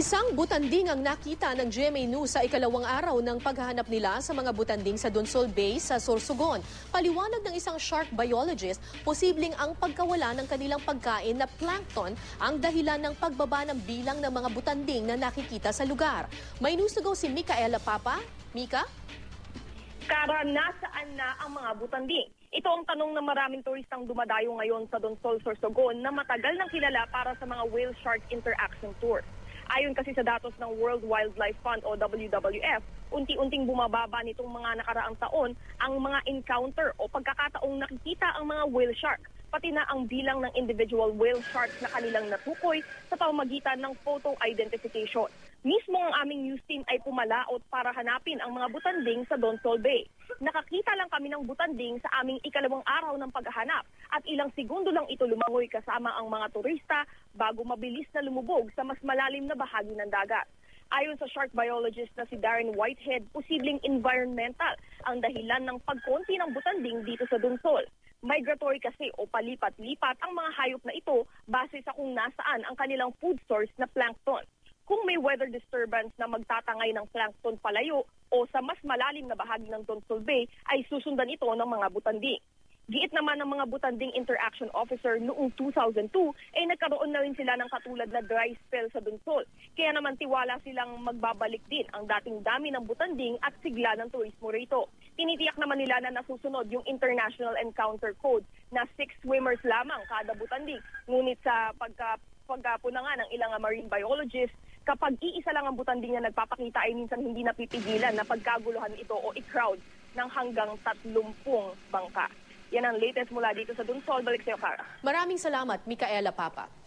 Isang butanding ang nakita ng GMA News sa ikalawang araw ng paghahanap nila sa mga butanding sa Donsol Bay sa Sorsogon. Paliwanag ng isang shark biologist, posibleng ang pagkawala ng kanilang pagkain na plankton ang dahilan ng pagbaba ng bilang ng mga butanding na nakikita sa lugar. May news to go si Mikaela Papa. Mika? Kara, nasaan na ang mga butanding? Ito ang tanong ng maraming turistang dumadayo ngayon sa Donsol, Sorsogon na matagal nang kilala para sa mga whale shark interaction tour. Ayon kasi sa datos ng World Wildlife Fund o WWF, unti-unting bumababa nitong mga nakaraang taon ang mga encounter o pagkakataong nakikita ang mga whale shark, pati na ang bilang ng individual whale sharks na kanilang natukoy sa pamamagitan ng photo identification. Mismo ang aming news team ay pumalaot para hanapin ang mga butanding sa Donsol Bay. Nakakita lang kami ng butanding sa aming ikalawang araw ng paghahanap at ilang segundo lang ito lumangoy kasama ang mga turista bago mabilis na lumubog sa mas malalim na bahagi ng dagat. Ayon sa shark biologist na si Darren Whitehead, posibleng environmental ang dahilan ng pagkonti ng butanding dito sa Donsol. Migratory kasi o palipat-lipat ang mga hayop na ito base sa kung nasaan ang kanilang food source na plankton kung may weather disturbance na magtatangay ng plankton palayo o sa mas malalim na bahagi ng Donsol Bay ay susundan ito ng mga butanding. Giit naman ng mga butanding interaction officer noong 2002 ay nagkaroon na rin sila ng katulad na dry spell sa Donsol. Kaya naman tiwala silang magbabalik din ang dating dami ng butanding at sigla ng turismo rito. Tinitiyak naman nila na nasusunod yung International Encounter Code na six swimmers lamang kada butanding. Ngunit sa pagka pagkapo na nga ng ilang marine biologists, kapag iisa lang ang butanding na nagpapakita ay minsan hindi napipigilan na pagkaguluhan ito o i-crowd ng hanggang 30 bangka. Yan ang latest mula dito sa Dunsol. Balik sa'yo, Kara. Maraming salamat, Mikaela Papa.